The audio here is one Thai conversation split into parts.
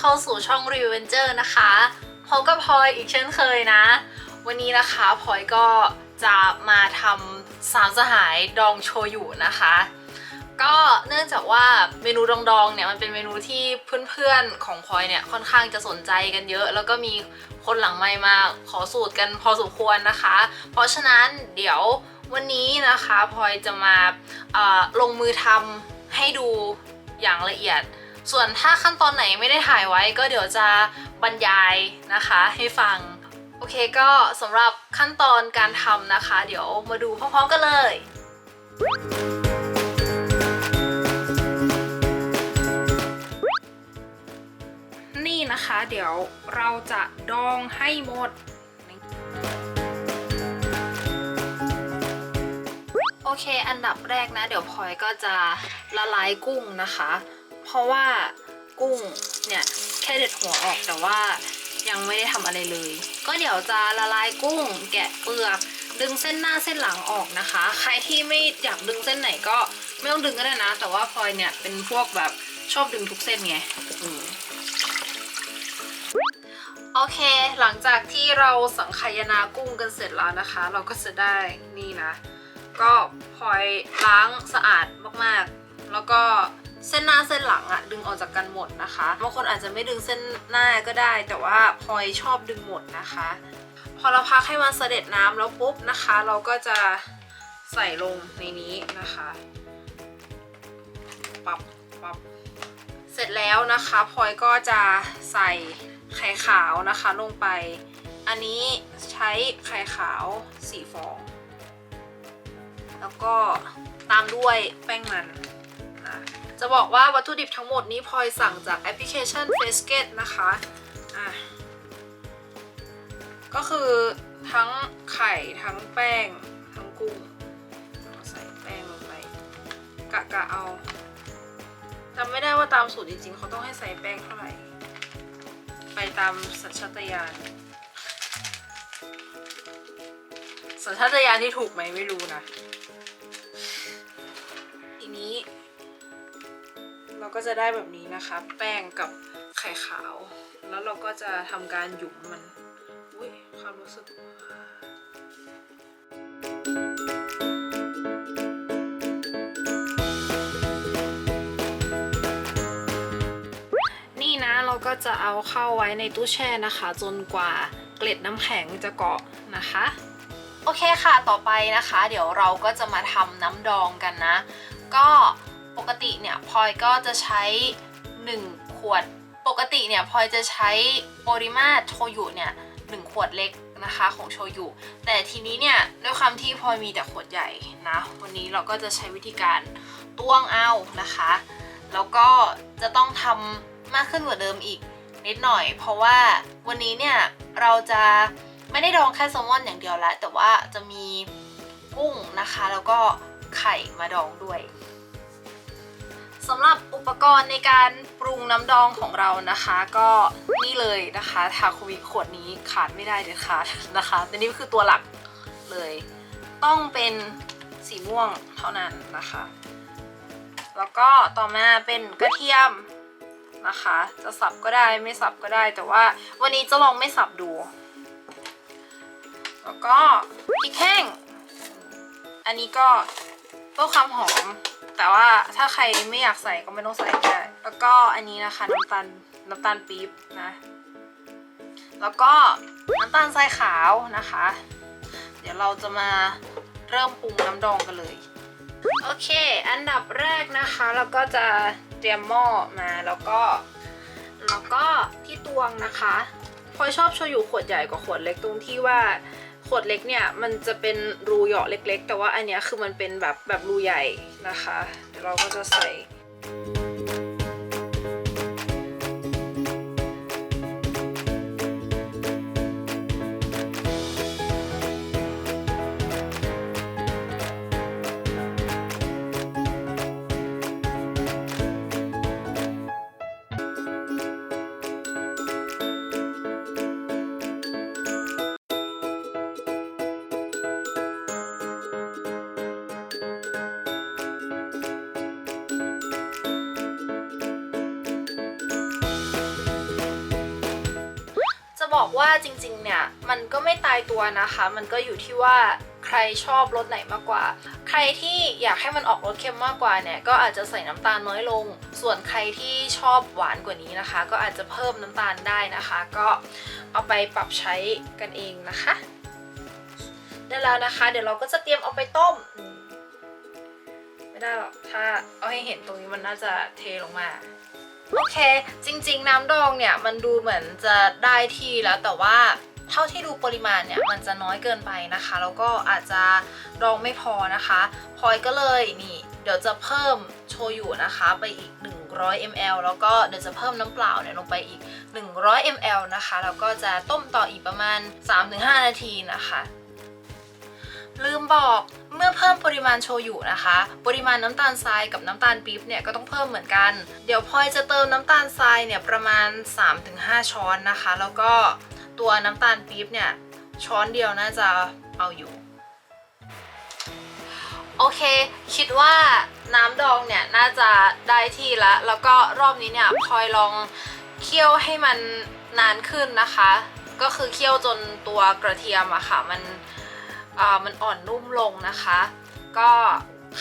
เข้าสู่ช่อง r e v e n g e r นะคะพบกับพลอยอีกเช่นเคยนะ วันนี้นะคะพลอยก็จะมาทำสามสหายดองโชยุนะคะ ก็เนื่องจากว่าเมนูดองๆเนี่ยมันเป็นเมนูที่เพื่อนๆของพลอยเนี่ยค่อนข้างจะสนใจกันเยอะ แล้วก็มีคนหลังไมค์มาขอสูตรกันพอสมควรนะคะ เพราะฉะนั้นเดี๋ยววันนี้นะคะพลอยจะมาลงมือทำให้ดูอย่างละเอียด ส่วนถ้าขั้นตอนไหนไม่ได้ถ่ายไว้ก็เดี๋ยวจะบรรยายนะคะให้ฟัง โอเคก็สำหรับขั้นตอนการทำนะคะ เดี๋ยวมาดูพร้อมๆกันเลยนี่นะคะเดี๋ยวเราจะดองให้หมด โอเค อันดับแรกนะ เดี๋ยวพลอยก็จะละลายกุ้งนะคะ เพราะว่ากุ้งเนี่ยแค่เด็ดหัวออกแต่ว่ายังไม่ได้ทำอะไรเลย ก็เดี๋ยวจะละลายกุ้ง แกะเปลือก ดึงเส้นหน้าเส้นหลังออกนะคะ ใครที่ไม่อยากดึงเส้นไหนก็ไม่ต้องดึงก็ได้นะ แต่ว่าพลอยเนี่ยเป็นพวกแบบชอบดึงทุกเส้นไงอืมโอเค หลังจากที่เราสังขยานากุ้งกันเสร็จแล้วนะคะ เราก็จะได้นี่นะ ก็พลอยล้างสะอาดมากๆ แล้วก็ เส้นหน้าเส้นหลังอะดึงออกจากกันหมดนะคะบางคนอาจจะไม่ดึงเส้นหน้าก็ได้ แต่ว่าพลอยชอบดึงหมดนะคะ พอเราพักให้มันเสด็จน้ำแล้วปุ๊บนะคะ เราก็จะใส่ลงในนี้นะคะปับปับเสร็จแล้วนะคะพลอยก็จะใส่ไข่ขาวนะคะลงไป อันนี้ใช้ไข่ขาวสี่ฟอง แล้วก็ตามด้วยแป้งมันนะ จะบอกว่าวัตถุดิบทั้งหมดนี้พลอยสั่งจากแอปพลิเคชัน f a c e g e t นะคะอะก็คือทั้งไข่ทั้งแป้ง ทั้งกุ้งใส่แป้งลงไปกะกะเอาจำไม่ได้ว่าตามสูตรจริงๆ เขาต้องให้ใส่แป้งเท่าไหร่ ไปตามสัญชาตญาณสัญชาตญาณที่ถูกไหมไม่รู้นะ ก็จะได้แบบนี้นะคะ แป้งกับไข่ขาว แล้วเราก็จะทำการหยุมมันอุ้ยความรู้สึกนี่นะเราก็จะเอาเข้าไว้ในตู้แช่นะคะ จนกว่าเกล็ดน้ำแข็งจะเกาะนะคะโอเคค่ะ ต่อไปนะคะ เดี๋ยวเราก็จะมาทำน้ำดองกันนะ ก็ เนี่ยพลอยก็จะใช้ 1 ขวด ปกติเนี่ยพลอยจะใช้โอริมาโชยุเนี่ยหนึ่งขวดเล็กนะคะของโชยุ แต่ทีนี้เนี่ยด้วยความที่พลอยมีแต่ขวดใหญ่นะ วันนี้เราก็จะใช้วิธีการตวงเอานะคะ แล้วก็จะต้องทำมากขึ้นกว่าเดิมอีกนิดหน่อย เพราะว่าวันนี้เนี่ยเราจะไม่ได้ดองแค่แซลมอนอย่างเดียวล้วแต่ว่าจะมีกุ้งนะคะ แล้วก็ไข่มาดองด้วย สำหรับอุปกรณ์ในการปรุงน้ำดองของเรานะคะ ก็นี่เลยนะคะทาคุมิขวดนี้ขาดไม่ได้เด็ดขาดนะคะแต่นี่คือตัวหลักเลย ต้องเป็นสีม่วงเท่านั้นนะคะ แล้วก็ต่อมาเป็นกระเทียมนะคะ จะสับก็ได้ไม่สับก็ได้แต่ว่าวันนี้จะลองไม่สับดู แล้วก็พริกแห้ง อันนี้ก็เพื่อความหอม แต่ว่าถ้าใครไม่อยากใส่ก็ไม่ต้องใส่ก็ได้แล้วก็อันนี้นะคะน้ำตาลน้ำตาลปี๊บนะ แล้วก็น้ำตาลทรายขาวนะคะ เดี๋ยวเราจะมาเริ่มปรุงน้ำดองกันเลย โอเค อันดับแรกนะคะ เราก็จะเตรียมหม้อมาแล้วก็ แล้วก็ที่ตวงนะคะ พอยชอบโชยุขวดใหญ่กว่าขวดเล็กตรงที่ว่าขวดเล็กเนี่ยมันจะเป็นรูเหยาะเล็ก ๆ แต่ว่าอันเนี้ยคือมันเป็นแบบแบบรูใหญ่นะคะ เดี๋ยวเราก็จะใส่ ว่าจริงๆ เนี่ยมันก็ไม่ตายตัวนะคะ มันก็อยู่ที่ว่าใครชอบรสไหนมากกว่า ใครที่อยากให้มันออกรสเค็มมากกว่าเนี่ยก็อาจจะใส่น้ำตาลน้อยลง ส่วนใครที่ชอบหวานกว่านี้นะคะ ก็อาจจะเพิ่มน้ำตาลได้นะคะ ก็เอาไปปรับใช้กันเองนะคะได้แล้วนะคะ เดี๋ยวเราก็จะเตรียมเอาไปต้มอืมไม่ได้หรอกถ้าเอาให้เห็นตรงนี้มันน่าจะเทลงมา โอเค จริง ๆ น้ำดองเนี่ยมันดูเหมือนจะได้ที่แล้วแต่ว่าเท่าที่ดูปริมาณเนี่ยมันจะน้อยเกินไปนะคะ แล้วก็อาจจะดองไม่พอนะคะพลอยก็เลยนี่ เดี๋ยวจะเพิ่มโชยุนะคะไปอีก 100 ml แล้วก็เดี๋ยวจะเพิ่มน้ำเปล่าเนี่ยลงไปอีก 100 ml นะคะแล้วก็จะต้มต่ออีกประมาณ 3-5 นาทีนะคะ ลืมบอก เมื่อเพิ่มปริมาณโชยุนะคะ ปริมาณน้ำตาลทรายกับน้ำตาลปี๊บเนี่ยก็ต้องเพิ่มเหมือนกัน เดี๋ยวพลอยจะเติมน้ำตาลทรายเนี่ยประมาณ 3-5 ช้อนนะคะ แล้วก็ตัวน้ำตาลปี๊บเนี่ยช้อนเดียวน่าจะเอาอยู่โอเค คิดว่าน้ำดองเนี่ยน่าจะได้ที่ล้วแล้วก็รอบนี้เนี่ยพลอยลองเคี่ยวให้มันนานขึ้นนะคะ ก็คือเคี่ยวจนตัวกระเทียมอะค่ะ มัน มันอ่อนนุ่มลงนะคะ ก็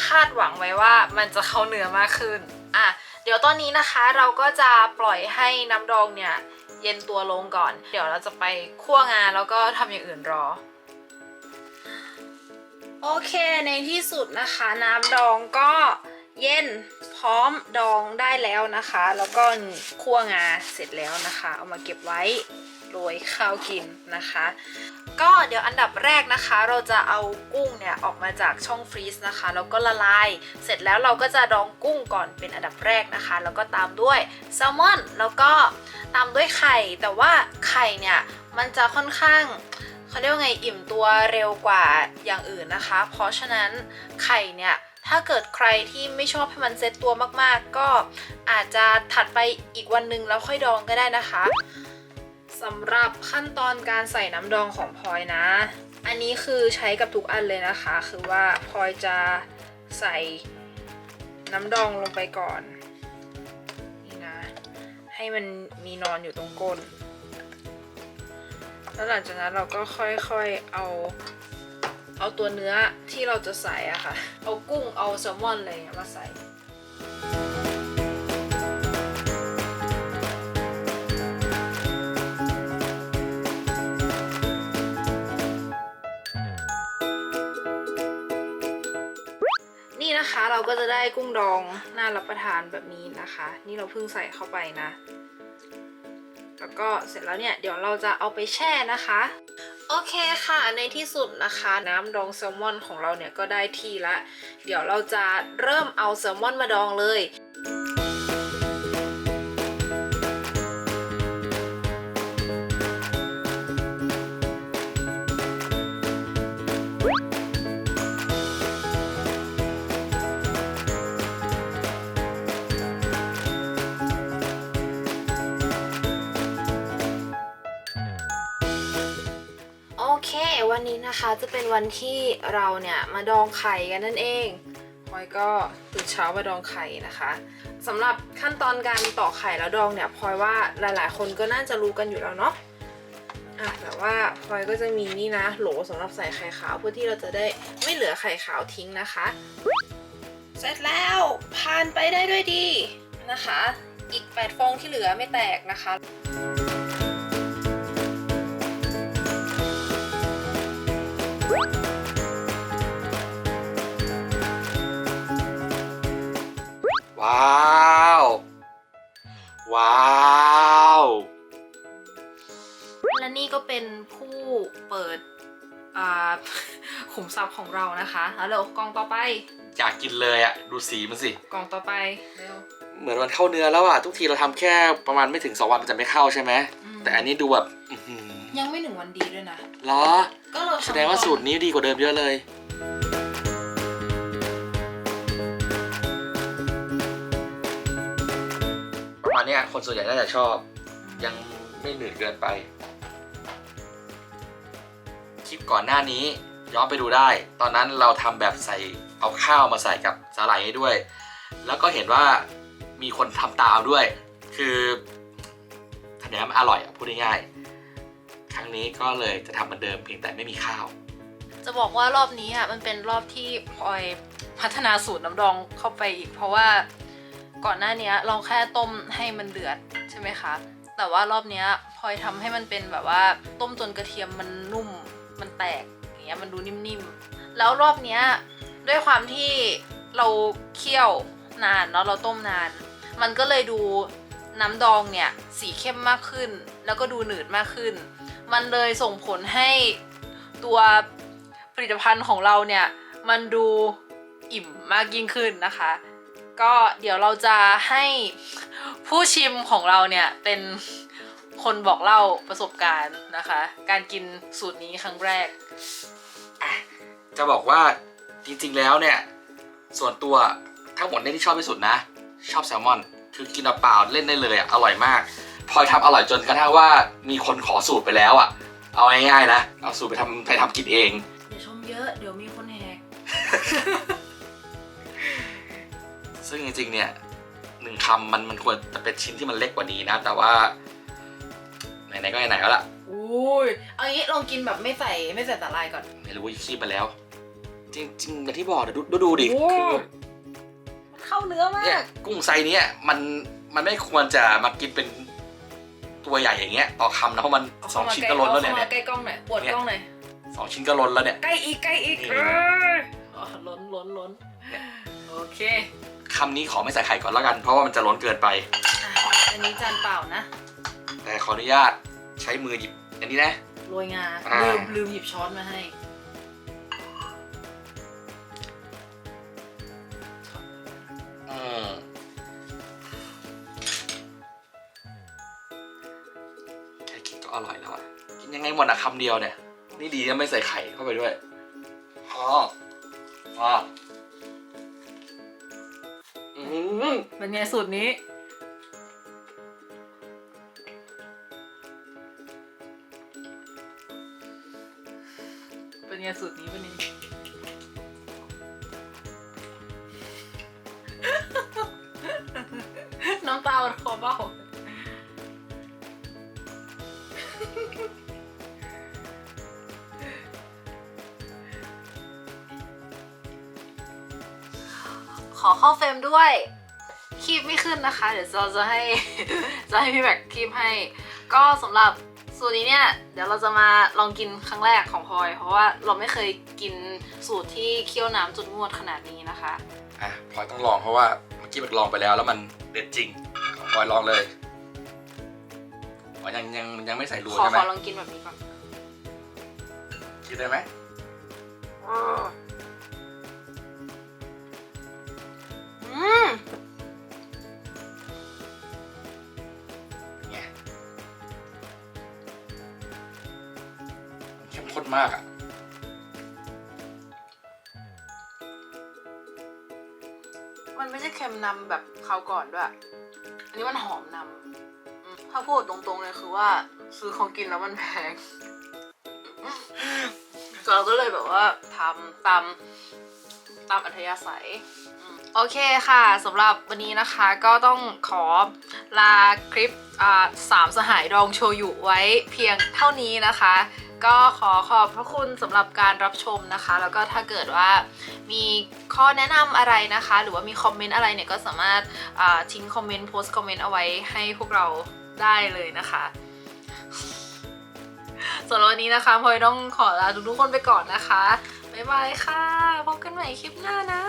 คาดหวังไว้ว่ามันจะเข้าเนื้อมากขึ้นอะเดี๋ยวตอนนี้นะคะเราก็จะปล่อยให้น้ำดองเนี่ยเย็นตัวลงก่อน เดี๋ยวเราจะไปคั่วงานแล้วก็ทำอย่างอื่นรอ โอเคในที่สุดนะคะน้ำดองก็เย็นพร้อมดองได้แล้วนะคะ แล้วก็คั่วงาเสร็จแล้วนะคะ เอามาเก็บไว้โรยข้าวกินนะคะ ก็เดี๋ยวอันดับแรกนะคะ เราจะเอากุ้งเนี่ยออกมาจากช่องฟรีซนะคะแล้วก็ละลาย เสร็จแล้วเราก็จะดองกุ้งก่อนเป็นอันดับแรกนะคะ แล้วก็ตามด้วยแซลมอนแล้วก็ตามด้วยไข่ แต่ว่าไข่เนี่ยมันจะค่อนข้างเขาเรียกว่าไงอิ่มตัวเร็วกว่าอย่างอื่นนะคะ เพราะฉะนั้นไข่เนี่ยถ้าเกิดใครที่ไม่ชอบให้มันเซ็ตตัวมากๆ ก็อาจจะถัดไปอีกวันนึงแล้วค่อยดองก็ได้นะคะ สำหรับขั้นตอนการใส่น้ำดองของพลอยนะ อันนี้คือใช้กับทุกอันเลยนะคะ คือว่าพลอยจะใส่น้ำดองลงไปก่อน นี่นะ ให้มันมีนอนอยู่ตรงก้น แล้วหลังจากนั้นเราก็ค่อยๆเอาเอาตัวเนื้อที่เราจะใส่อะค่ะ เอากุ้ง เอาแซลมอนอะไรอย่างเงี้ยมาใส่ ก็จะได้กุ้งดองน่ารับประทานแบบนี้นะคะ นี่เราเพิ่งใส่เข้าไปนะ แล้วก็เสร็จแล้วเนี่ยเดี๋ยวเราจะเอาไปแช่นะคะโอเคค่ะในที่สุดนะคะน้ำดองแซลมอนของเราเนี่ยก็ได้ที่ละ เดี๋ยวเราจะเริ่มเอาแซลมอนมาดองเลย วันนี้นะคะจะเป็นวันที่เราเนี่ยมาดองไข่กันนั่นเองพลอยก็ตื่นเช้ามาดองไข่นะคะสำหรับขั้นตอนการต่อไข่แล้วดองเนี่ยพลอยว่าหลายๆ คนก็น่าจะรู้กันอยู่แล้วเนาะอะแต่ว่าพลอยก็จะมีนี่นะโหลสำหรับใส่ไข่ขาวเพื่อที่เราจะได้ไม่เหลือไข่ขาวทิ้งนะคะ เสร็จแล้วผ่านไปได้ด้วยดีนะคะ อีก 8 ฟองที่เหลือไม่แตกนะคะ ว้าว ว้าว และนี่ก็เป็นผู้เปิดอ่าขุมทรัพย์ของเรานะคะแล้วเดี๋ยวกล่องต่อไป อยากกินเลยอะดูสีมันสิกล่องต่อไปเร็วเหมือนมันเข้าเนื้อแล้วอะทุกทีเราทำแค่ประมาณไม่ถึงสองวันมันจะไม่เข้าใช่ไหมอืมแต่อันนี้ดูแบบอื้อหือยังไม่หนึ่งวันดีด้วยนะเหรอ ก็เราทำแสดงว่าสูตรนี้ดีกว่าเดิมเยอะเลยประมาณเนี้ยคนส่วนใหญ่น่าจะชอบ ยังไม่หนืดเกินไป คลิปก่อนหน้านี้ย้อนไปดูได้ ตอนนั้นเราทำแบบใส่เอาข้าวมาใส่กับสาหร่ายให้ด้วย แล้วก็เห็นว่ามีคนทำตามด้วย คือทำอย่างนั้นมันอร่อยอะพูดง่ายๆ ครั้งนี้ก็เลยจะทำเหมือนเดิมเพียงแต่ไม่มีข้าว จะบอกว่ารอบนี้อะมันเป็นรอบที่พลอยพัฒนาสูตรน้ำดองเข้าไปอีก เพราะว่าก่อนหน้านี้ยเราแค่ต้มให้มันเดือดใช่ไหมคะ แต่ว่ารอบนี้พลอยทำให้มันเป็นแบบว่าต้มจนกระเทียมมันนุ่มมันแตกอย่างเงี้ยมันดูนิ่มๆ แล้วรอบเนี้ยด้วยความที่เราเคี่ยวนานเนาะเราต้มนาน มันก็เลยดูน้ำดองเนี่ยสีเข้มมากขึ้น แล้วก็ดูหนืดมากขึ้น มันเลยส่งผลให้ตัวผลิตภัณฑ์ของเราเนี่ย มันดูอิ่มมากยิ่งขึ้นนะคะ ก็เดี๋ยวเราจะให้ผู้ชิมของเราเนี่ย เป็นคนบอกเล่าประสบการณ์นะคะ การกินสูตรนี้ครั้งแรก จะบอกว่าจริงๆแล้วเนี่ย ส่วนตัวทั้งหมดเนี่ยที่ชอบที่สุดนะ ชอบแซลมอน คือกินเปล่าๆเล่นได้เลยอะอร่อยมาก พลอยทำอร่อยจนกระทั่งว่ามีคนขอสูตรไปแล้วอะเอาง่ายๆนะเอาสูตรไปทำไปทำกินเอง อย่าชมเยอะเดี๋ยวมีคนแหก ซึ่งจริงๆเนี่ยหนึ่งคำมันมันควรจะเป็นชิ้นที่มันเล็กกว่านี้นะ แต่ว่าไหนๆก็ไหนๆแล้วล่ะ อุ้ยเอางี้ลองกินแบบไม่ใส่ไม่ใส่สาลายก่อน ไม่รู้ว่าคีบไปแล้ว จริงๆอย่างที่บอกเดี๋ยวดูดูดูดิโอ้ คือมันเข้าเนื้อมาเนี่ยก กุ้งไซส์เนี้ยมันมันไม่ควรจะมากินเป็น ตัวใหญ่อย่างเงี้ยต่อคำนะเพราะมันสองชิ้นก็ล้นแล้วเนี่ยเข้าเนี่มายใกล้กล้องหน่อยปวดกล้องหน่อยสองชิ้นก็ล้นแล้วเนี่ยใกล้อีกใกล้อีกนี่เอออ๋อล้นล้นล้นโอเคคำนี้ขอไม่ใส่ไข่ก่อนแล้วกัน เพราะว่ามันจะล้นเกินไปอะอันนี้จานเปล่านะ แต่ขออนุญาตใช้มือหยิบอันนี้นะโรยงาอ่าลืมลืมหยิบช้อนมาให้ คำเดียวเนี่ย นี่ดีนะไม่ใส่ไข่เข้าไปด้วยอ๋ออ๋ออืมเป็นไงสูตรนี้ เป็นไงสูตรนี้เป็นไงน้ำตามันคอเบ้า ขอเข้าเฟรมด้วย คีบไม่ขึ้นนะคะ เดี๋ยวเราจะให้ จะให้พี่แบกคีบให้ ก็สำหรับสูตรนี้เนี่ย เดี๋ยวเราจะมาลองกินครั้งแรกของพลอย เพราะว่าเราไม่เคยกินสูตรที่เคี่ยวน้ำจนงวดขนาดนี้นะคะ อะพลอยต้องลองเพราะว่าเมื่อกี้มันลองไปแล้วแล้วมันเด็ดจริงของพลอยลองเลยอ๋อยังยังยังไม่ใส่รวขอใช่ไหขมอลองกินแบบนี้ก่อนคิดได้ไหมอื เป็นไงมันเข้มข้นมากอะมันไม่ใช่เค็มนำแบบคราวก่อนด้วย อันนี้มันหอมนำอืมถ้าพูดตรงๆเลยคือว่า ซื้อของกินแล้วมันแพง เราก็เลยแบบว่าทำตามตามอัธยาศัย โอเคค่ะสำหรับวันนี้นะคะก็ต้องขอลาคลิปสามสหายดองโชยุไว้เพียงเท่านี้นะคะ ก็ขอขอบพระคุณสำหรับการรับชมนะคะ แล้วก็ถ้าเกิดว่ามีข้อแนะนำอะไรนะคะ หรือว่ามีคอมเมนต์อะไรเนี่ยก็สามารถทิ้งคอมเมนต์โพสต์คอมเมนต์เอาไว้ให้พวกเราได้เลยนะคะสำหรับวันนี้นะคะพลอยต้องขอลาทุกๆคนไปก่อนนะคะบ๊ายบายค่ะ พบกันใหม่คลิปหน้านะ